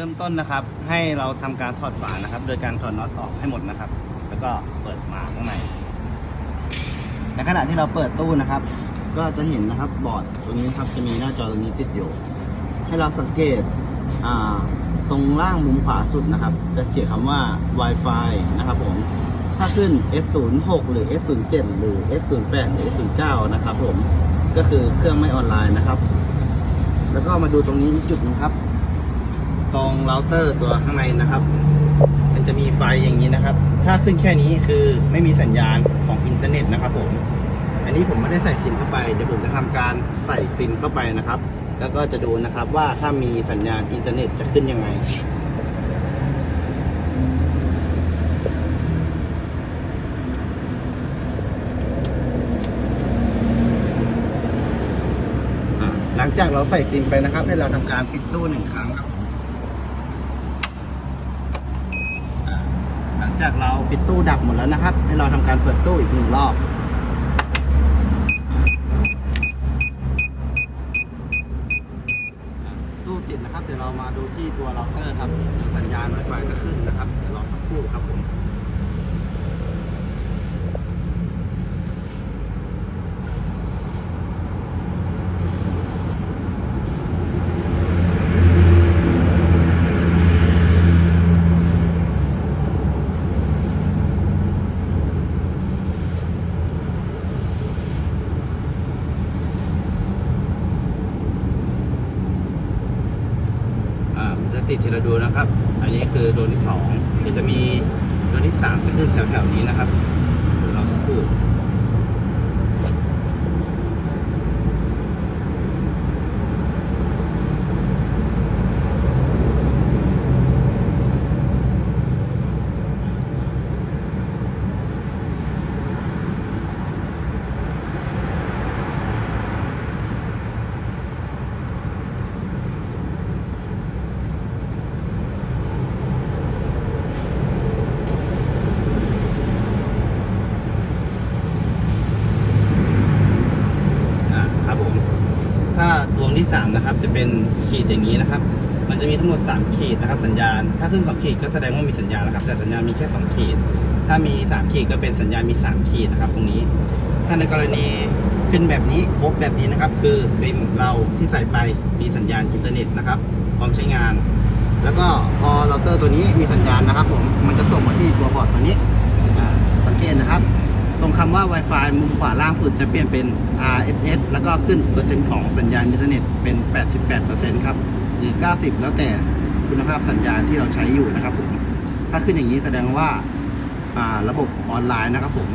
เริ่มต้นนะครับ ให้เราทำการถอดฝานะครับ โดยการถอดน็อตออกให้หมดนะครับ แล้วก็เปิดมาข้างในในขณะที่เราเปิดตู้นะครับ ก็จะเห็นนะครับบอร์ดตรงนี้ครับจะมีหน้าจอตรงนี้ติดอยู่ ให้เราสังเกตตรงล่างมุมขวาสุดนะครับ จะเขียนคำว่า Wi-Fi นะครับผมถ้าขึ้น S06 หรือ S07 หรือ S08 หรือ S09 นะครับผมก็คือเครื่องไม่ออนไลน์นะครับ แล้วก็มาดูตรงนี้อีกจุดหนึงครับ ตรงเราเตอร์ตัวข้างในนะครับ มันจะมีไฟอย่างนี้นะครับ ถ้าขึ้นแค่นี้คือไม่มีสัญญาณของอินเทอร์เน็ตนะครับผม อันนี้ผมไม่ได้ใส่ซิมเข้าไป เดี๋ยวผมจะทำการใส่ซิมเข้าไปนะครับ แล้วก็จะดูนะครับว่าถ้ามีสัญญาณอินเทอร์เน็ตจะขึ้นยังไงหลังจากเราใส่ซิมไปนะครับ ให้เราทำการปิดตู้หนึ่งครั้งครับผมอะ หลังจากเราปิดตู้ดับหมดแล้วนะครับ ให้เราทำการเปิดตู้อีกหนึ่งรอบตู้ติดนะครับ เดี๋ยวเรามาดูที่ตัวเราเตอร์ครับเดี๋ยวสัญญาณ Wi-Fi จะขึ้นนะครับ เดี๋ยวรอสักครู่ครับผม ติดทีละดูนะครับ อันนี้คือดนที่สองจะมีดนที่สามจะขึ้นแถวๆนี้นะครับเดี๋ยวเราสักครู่อ่าครับผม ถ้าดวงที่สามนะครับจะเป็นขีดอย่างนี้นะครับ มันจะมีทั้งหมด 3 ขีดนะครับสัญญาณ ถ้าขึ้น 2 ขีดก็แสดงว่ามีสัญญาณนะครับ แต่สัญญาณมีแค่ 2 ขีด ถ้ามี 3 ขีดก็เป็นสัญญาณมี 3 ขีดนะครับ ตรงนี้ ถ้าในกรณีขึ้นแบบนี้ครบแบบนี้นะครับ คือซิมเราที่ใส่ไปมีสัญญาณอินเทอร์เน็ตนะครับพร้อมใช้งาน แล้วก็พอเราเตอร์ตัวนี้มีสัญญาณนะครับผมมันจะส่งมาที่ตัวบอร์ดตัวนี้อ่าสังเกตนะครับ ตรงคำว่า Wi-Fi มุมขวาล่างสุดจะเปลี่ยนเป็น RSS แล้วก็ขึ้นเปอร์เซ็นต์ของสัญญาณอินเทอร์เน็ตเป็น 88%ครับ หรือ 90 แล้วแต่คุณภาพสัญญาณที่เราใช้อยู่นะครับผม ถ้าขึ้นอย่างนี้แสดงว่าอ่าระบบออนไลน์นะครับผม